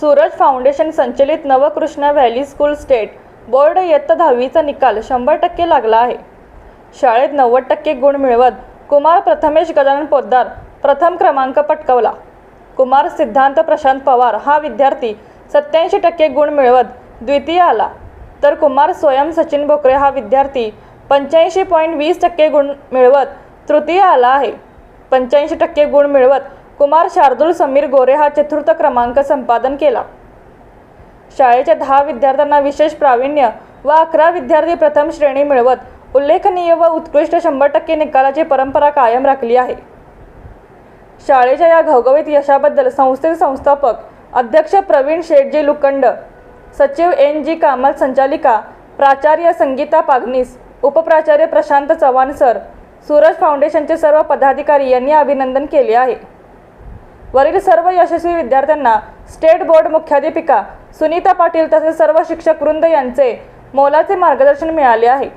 Suraj foundation संचलित Navkrishna valley school state board इयत्ता दहावीचा निकाल शंभर टक्के लागला आहे. शाळेत नव्वद टक्के गुण मिळवत कुमार प्रथमेश गजानन पोद्दार प्रथम क्रमांक पटकवला. कुमार सिद्धांत प्रशांत पवार हा विद्यार्थी सत्याऐंशी टक्के गुण मिळवत द्वितीय आला. तर कुमार स्वयं सचिन बोकरे हा विद्यार्थी पंच्याऐंशी पॉईंट वीस टक्के गुण मिळवत तृतीय आला आहे. पंच्याऐंशी टक्के गुण मिळवत कुमार शार्दूल समीर गोरे हा चतुर्थ क्रमांक संपादन केला. शाळेच्या दहा विद्यार्थ्यांना विशेष प्रावीण्य व अकरा विद्यार्थी प्रथम श्रेणी मिळवत उल्लेखनीय व उत्कृष्ट शंभर टक्के निकालाची परंपरा कायम राखली आहे. शाळेच्या या घवघवीत यशाबद्दल संस्थेचे संस्थापक अध्यक्ष प्रवीण शेटजी लुकंड सचिव एन जी कामल संचालिका प्राचार्य संगीता पागनीस उपप्राचार्य प्रशांत चव्हाण सर सूरज फाउंडेशनचे सर्व पदाधिकारी यांनी अभिनंदन केले आहे. वरील सर्व यशस्वी विद्यार्थ्यांना स्टेट बोर्ड मुख्याध्यापिका सुनीता पाटील तसेच सर्व शिक्षक वृंद यांचे मोलाचे मार्गदर्शन मिळाले आहे.